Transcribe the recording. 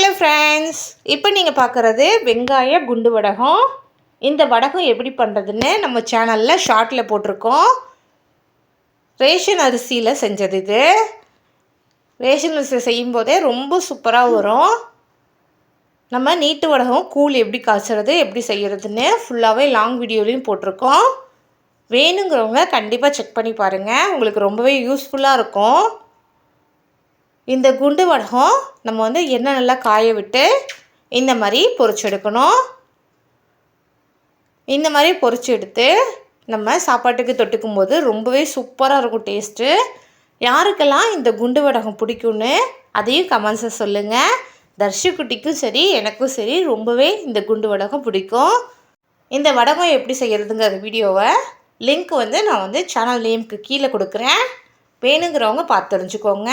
Hello friends இப்போ நீங்கள் பார்க்குறது வெங்காய குண்டு வடகம். இந்த வடகம் எப்படி பண்ணுறதுன்னு நம்ம சேனலில் ஷார்ட்டில் போட்டிருக்கோம். ரேஷன் அரிசியில் செஞ்சது இது. ரேஷன் அரிசி செய்யும்போதே ரொம்ப சூப்பராக வரும். நம்ம நீட்டு வடகம் கூழ் எப்படி காய்ச்சறது எப்படி செய்கிறதுன்னு ஃபுல்லாகவே லாங் வீடியோலையும் போட்டிருக்கோம். வேணுங்கிறவங்க கண்டிப்பாக செக் பண்ணி பாருங்கள் உங்களுக்கு ரொம்பவே யூஸ்ஃபுல்லாக இருக்கும். இந்த குண்டு வடகம் நம்ம வந்து எண்ணெய் நல்லா காய விட்டு இந்த மாதிரி பொரிச்சு எடுக்கணும். இந்த மாதிரி பொரிச்சு எடுத்து நம்ம சாப்பாட்டுக்கு தொட்டுக்கும் போது ரொம்பவே சூப்பராக இருக்கும் டேஸ்ட்டு. யாருக்கெல்லாம் இந்த குண்டு வடகம் பிடிக்கும்னு அதையும் கமெண்ட்ஸை சொல்லுங்கள் தர்ஷிக்குட்டிக்கும் சரி எனக்கும் சரி ரொம்பவே இந்த குண்டு வடகம் பிடிக்கும். இந்த வடகம் எப்படி செய்கிறதுங்கிற வீடியோவை லிங்க் வந்து நான் வந்து சேனல் நேம்க்கு கீழே கொடுக்குறேன். வேணுங்கிறவங்க பார்த்து தெரிஞ்சுக்கோங்க.